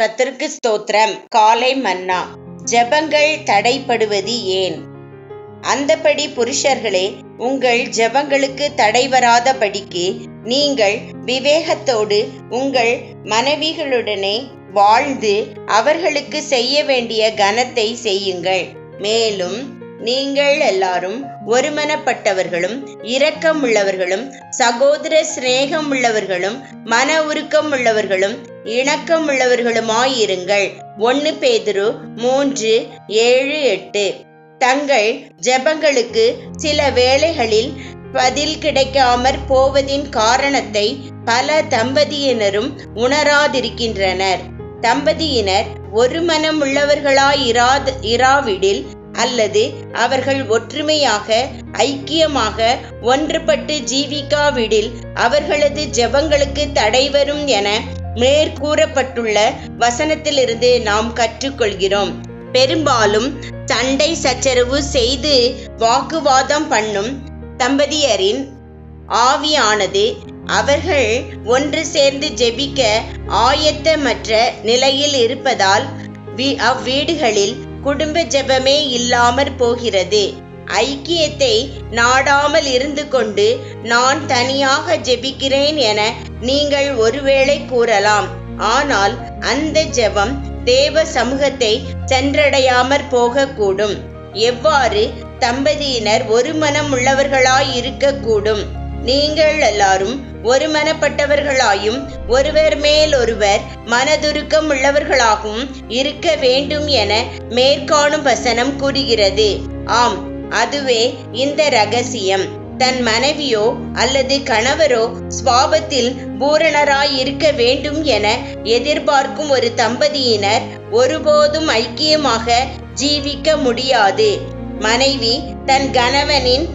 கத்திற்கு ஸ்தோத்திரம். காலை மன்னா. ஜெபங்கள் தடைப்படுவது ஏன்? அந்தபடி புருஷர்களே உங்கள் ஜெபங்களுக்கு தடை வராதபடிக்கு நீங்கள் விவேகத்தோடு உங்கள் மனைவிகளுடனே வாழ்ந்து அவர்களுக்கு செய்ய வேண்டிய கனத்தை செய்யுங்கள். மேலும் நீங்கள் எல்லாரும் ஒருமனப்பட்டவர்களும் இரக்கம் உள்ளவர்களும் சகோதர சிநேகம் உள்ளவர்களும் மன உருக்கம் உள்ளவர்களும் இணக்கம் உள்ளவர்களுமாயிருங்கள் ஒன்னு பேதுரு மூன்று ஏழு எட்டு. தங்கள் ஜெபங்களுக்கு சில வேளைகளில் பதில் கிடைக்காமற் போவதின் காரணத்தை பல தம்பதியினரும் உணராதிருக்கின்றனர். தம்பதியினர் ஒரு மனம் உள்ளவர்களாயிராத இராவிடில் அல்லது அவர்கள் ஒற்றுமையாக ஐக்கியமாக ஒன்றுபட்டு ஜீவிக்காவிடில் அவர்களது ஜெபங்களுக்கு தடை வரும் என மேற்கூறப்பட்டுள்ள வசனத்திலிருந்து நாம் கற்றுக்கொள்கிறோம். பெரும்பாலும் சண்டை சச்சரவு செய்து வாக்குவாதம் பண்ணும் தம்பதியரின் ஆவியானது அவர்கள் ஒன்று சேர்ந்து ஜெபிக்க ஆயத்தமற்ற நிலையில் இருப்பதால் அவ்வீடுகளில் குடும்ப ஜெபமே இல்லாமற் போகிறது. ஐக்கியத்தை நாடாமல் இருந்து கொண்டு நான் தனியாக ஜெபிக்கிறேன் என நீங்கள் ஒருவேளை கூறலாம். ஆனால் அந்த ஜெபம் தேவ சமூகத்தை சென்றடையாமற் போகக்கூடும். எவ்வாறு தம்பதியினர் ஒரு மனம் உள்ளவர்களாய் இருக்கக்கூடும். நீங்கள் எல்லாரும் ஒரு மனப்பட்டவர்களாயும் ஒருவர் மேல் ஒருவர் மனதுருக்கம் உள்ளவர்களாகவும் இருக்க வேண்டும் என மேற்காணும் வசனம் கூறுகிறது. ஆம் அதுவே இந்த ரகசியம். தன் மனைவியோ அல்லது கணவரோ சுவாபத்தில் பூரணராய் இருக்க வேண்டும் என எதிர்பார்க்கும் ஒரு தம்பதியினர் ஒருபோதும் ஐக்கியமாக ஜீவிக்க முடியாது. மனைவி தன் கணவனின்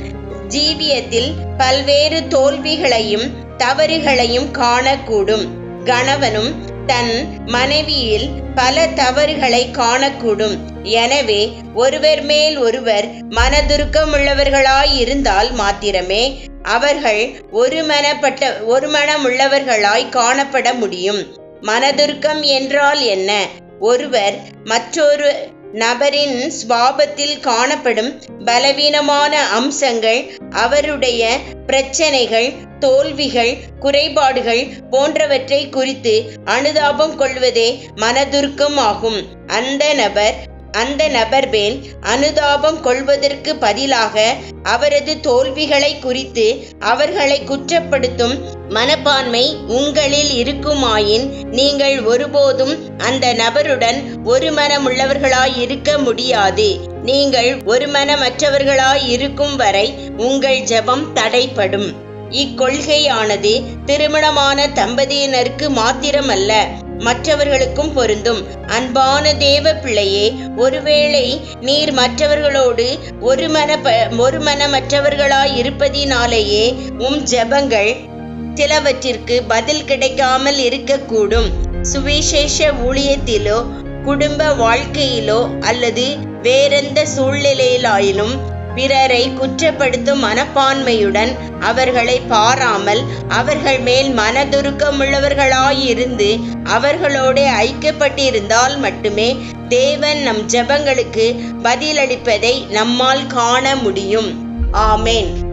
ஜீவியத்தில் பல்வேறு தோல்விகளையும் தவறுகளையும் காணக்கூடும். கணவனும் தன் மனைவியில் பல தவறுகளை காணக்கூடும். எனவே ஒருவர் மேல் ஒருவர் மனதுருக்கம் உள்ளவர்களாய் இருந்தால் மாத்திரமே அவர்கள் ஒரு மனப்பட்ட ஒரு மனமுள்ளவர்களாய் காணப்பட முடியும். மனதுருக்கம் என்றால் என்ன? ஒருவர் மற்றொரு நபரின் ஸ்வாபத்தில் காணப்படும் பலவீனமான அம்சங்கள் அவருடைய பிரச்சனைகள் தோல்விகள் குறைபாடுகள் போன்றவற்றை குறித்து அனுதாபம் கொள்வதே மனதுருக்கம் ஆகும். அந்த நபர் அந்த நபர் மேல் அனுதாபம் கொள்வதற்கு பதிலாக அவரது தோல்விகளை குறித்து அவர்களை குற்றப்படுத்தும் மனப்பான்மை உங்களில் இருக்குமாயின் நீங்கள் ஒருபோதும் அந்த நபருடன் ஒரு மனமுள்ளவர்களாய் இருக்க முடியாது. நீங்கள் ஒரு மனமற்றவர்களாய் இருக்கும் வரை உங்கள் ஜெபம் தடைப்படும் இக்கொள்கையானது திருமணமான தம்பதியினருக்கு மாத்திரமல்ல மற்றவர்களுக்கும் பொருந்தும். அன்பான தேவ பிள்ளையே ஒருவேளை நீர் மற்றவர்களோடு ஒரு மன ஒரு மனமற்றவர்களாய் இருப்பதினாலேயே உம் ஜெபங்கள் சிலவற்றிற்கு பதில் கிடைக்காமல் இருக்கக்கூடும். சுவிசேஷ ஊழியத்திலோ குடும்ப வாழ்க்கையிலோ அல்லது வேறெந்த சூழ்நிலையிலாயினும் பிறரை குற்றப்படுத்தும் மனப்பான்மையுடன் அவர்களை பாராமல் அவர்கள் மேல் மனதுருக்கமுள்ளவர்களாயிருந்து அவர்களோட ஐக்கியப்பட்டிருந்தால் மட்டுமே தேவன் நம் ஜெபங்களுக்கு பதிலளிப்பதை நம்மால் காண முடியும். ஆமேன்.